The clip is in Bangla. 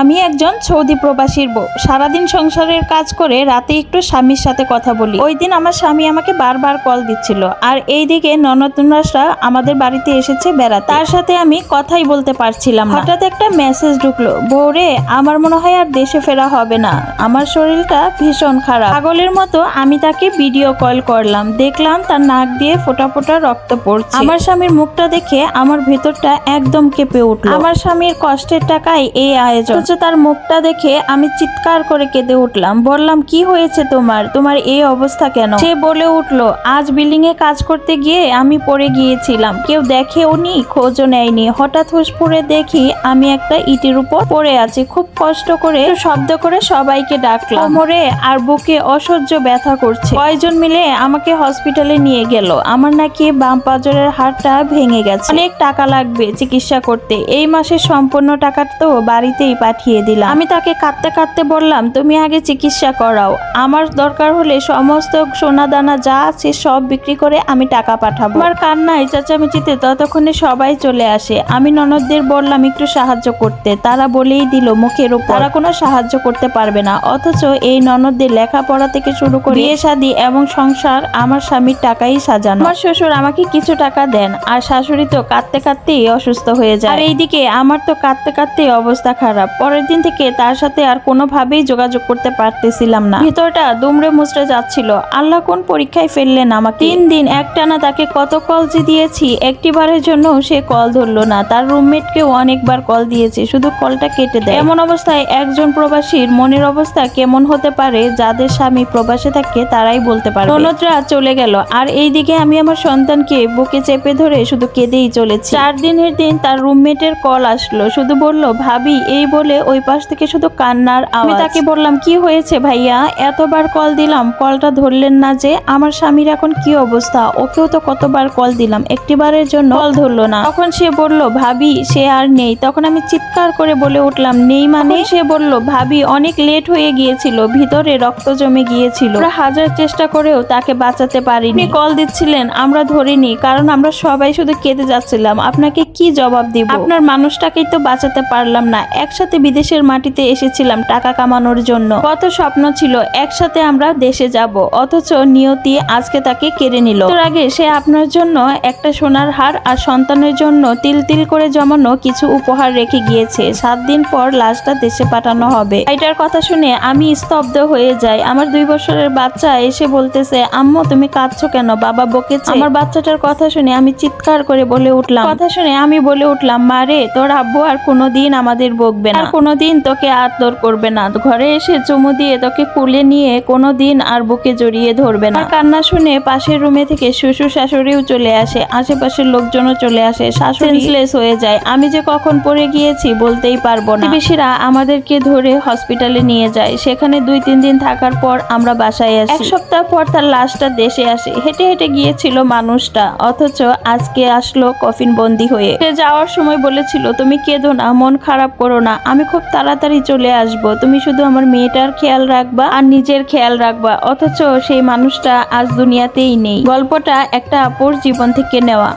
আমি একজন সৌদি প্রবাসীর বউ। সারাদিন সংসারের কাজ করে রাতে একটু স্বামীর সাথে কথা বলি। ওই দিন আমার স্বামী আমাকে বারবার কল দিচ্ছিল। আর এইদিকে ননতুনরাসরা আমাদের বাড়িতে এসেছে বেড়াতে। তার সাথে আমি কথাই বলতে পারছিলাম হঠাৎ একটা মেসেজ ঢুকলো। বউরে, আমার মনে হয় আর দেশে ফেরা হবে না। আমার শরীরটা ভীষণ খারাপ। পাগলের মতো আমি তাকে ভিডিও কল করলাম। দেখলাম তার নাক দিয়ে ফোটা ফোটা রক্ত পড়ছে। আমার স্বামীর মুখটা দেখে আমার ভেতরটা একদম কেঁপে উঠল। আমার স্বামীর কষ্টের টাকায় এই আয়োজন। অথচ তার মুখটা দেখে আমি চিৎকার করে কেঁদে উঠলাম। বললাম, কি হয়েছে তোমার? তোমার এই অবস্থা কেন? সে বলে উঠল, আজ বিল্ডিং এ কাজ করতে গিয়ে আমি পড়ে গিয়েছিলাম। কেউ দেখেও নি, খোঁজও নেয়নি। হঠাৎ হুশ পড়ে দেখি আমি একটা ইটের উপর পড়ে আছি। খুব কষ্ট করে শব্দ করে সবাইকে ডাকলাম। কোমরে আর বুকে অসহ্য ব্যথা করছে। কয়জন মিলে আমাকে হসপিটালে নিয়ে গেল। আমার নাকি বাম পাজরের হাড়টা ভেঙে গেছে। অনেক টাকা লাগবে চিকিৎসা করতে। এই মাসের সম্পূর্ণ টাকা তো বাড়িতেই পাঠিয়ে দিলাম। আমি তাকে কাঁদতে কাঁদতে বললাম, তুমি আগে চিকিৎসা করাও। আমার দরকার হলে সমস্ত সোনা দানা যা আছে সব বিক্রি করে আমি টাকা পাঠাবো। আমার কান্নায় চেঁচামেচিতে ততক্ষণে সবাই চলে আসে। আমি ননদদের বললাম, একটু সাহায্য করতে। তারা বলেই দিল, মুখের উপর। তারা কোনো সাহায্য করতে পারবে না। অথচ এই ননদদের লেখাপড়া থেকে শুরু করে বিয়ে, শাদী এবং সংসার আমার স্বামীর টাকাই সাজানো। আমার শ্বশুর আমাকে কিছু টাকা দেন, আর শাশুড়ি তো কাঁদতে কাঁদতেই অসুস্থ হয়ে যায়। আর এইদিকে আমার তো কাঁদতে কাঁদতেই অবস্থা খারাপ। পরের দিন থেকে তার সাথে আর কোনোভাবেই যোগাযোগ করতে পারতেছিলাম না। ভিতরটা দুমড়ে মুচড়ে যাচ্ছিল। আল্লাহ কোন পরীক্ষায় ফেললেন আমাকে? তিন দিন একটানা তাকে কত কল যে দিয়েছি, একটিবারের জন্য সে কল ধরলো না। তার রুমমেটকেও অনেকবার কল দিয়েছে, শুধু কলটা কেটে দেয়। এমন অবস্থায় একজন প্রবাসীর মনের অবস্থা কেমন হতে পারে, যাদের স্বামী প্রবাসে থাকে তারাই বলতে পারে ননদরা চলে গেল, আর এইদিকে আমি আমার সন্তানকে বুকে চেপে ধরে শুধু কেঁদেই চলেছি। চার দিনের দিন তার রুমমেটের কল আসলো, শুধু বলল, ভাবি, এই বলে ওই পাশ থেকে শুধু কান্নার আমি তাকে বললাম কি হয়েছে ভাইয়া? এতবার কল দিলাম কলটা ধরলেন না যে আমার স্বামীর এখন কি অবস্থা? ওকেও তো কতবার কল দিলাম একটিবারের জন্য কল ধরলো না। তখন সে বলল ভাবি সে আর নেই। তখন আমি চিৎকার করে বলে উঠলাম নেই মানে? সে বলল ভাবি অনেক লেট হয়ে গিয়েছিল ভিতরে রক্ত জমে গিয়েছিল। হাজার চেষ্টা করেও তাকে বাঁচাতে পারিনি। কল দিচ্ছিলেন আমরা ধরিনি কারণ আমরা সবাই শুধু কেঁদে যাচ্ছিলাম। আপনাকে কি জবাব দিব? আপনার মানুষটাকেই তো বাঁচাতে পারলাম না। একসাথে বিদেশের মাটিতে এসেছিলাম টাকা কামানোর জন্য। কত স্বপ্ন ছিল, একসাথে আমরা দেশে যাব। অথচ নিয়তি আজকে তাকে কেড়ে নিল। তোর আগে সে আপনার জন্য একটা সোনার হার আর সন্তানের জন্য তিল তিল করে জমানো কিছু উপহার রেখে গিয়েছে। সাত দিন পর লাশটা দেশে পাঠানো হবে। এটার কথা শুনে আমি স্তব্ধ হয়ে যাই। আমার দুই বছরের বাচ্চা এসে বলতেছে, আম্মু, তুমি কাঁদছো কেন? বাবা বকেছে। আমার বাচ্চাটার কথা শুনে আমি চিৎকার করে বলে উঠলাম। কথা শুনে আমি বলে উঠলাম মারে তোর আব্বু আর কোনোদিন আমাদের বকবে না। আর কোনোদিন তোকে আদর করবে না। ঘরে এসে চুমু দিয়ে তোকে কুলে নিয়ে কোনোদিন আর বুকে জড়িয়ে ধরবে না। কান্না শুনে পাশের রুমে থেকে শ্বশুর শাশুড়িও চলে আসে। আশেপাশের লোকজনও চলে আসে। শাশুড়ি সেন্সলেস হয়ে যায়। আমি যে কখন পড়ে গিয়েছি বলতেই পারব না। প্রতিবেশীরা আমাদেরকে ধরে হসপিটালে নিয়ে যায়। সেখানে দুই তিন দিন থাকার পর আমরা বাসায় আসি। এক সপ্তাহ পর তার লাশটা দেশে আসে। হেঁটে হেঁটে গিয়েছিল মানুষটা। অথচ আজকে আসলো কফিন বন্দি হয়ে। সে যাওয়ার সময় বলেছিল তুমি কেঁদো না মন খারাপ করো না। আমি খুব তাড়াতাড়ি চলে আসব। তুমি শুধু আমার মেয়েটার খেয়াল রাখবা আর নিজের খেয়াল রাখবা। অথচ সেই মানুষটা আজ দুনিয়াতেই নেই। গল্পটা একটা আপুর জীবন থেকে নেওয়া।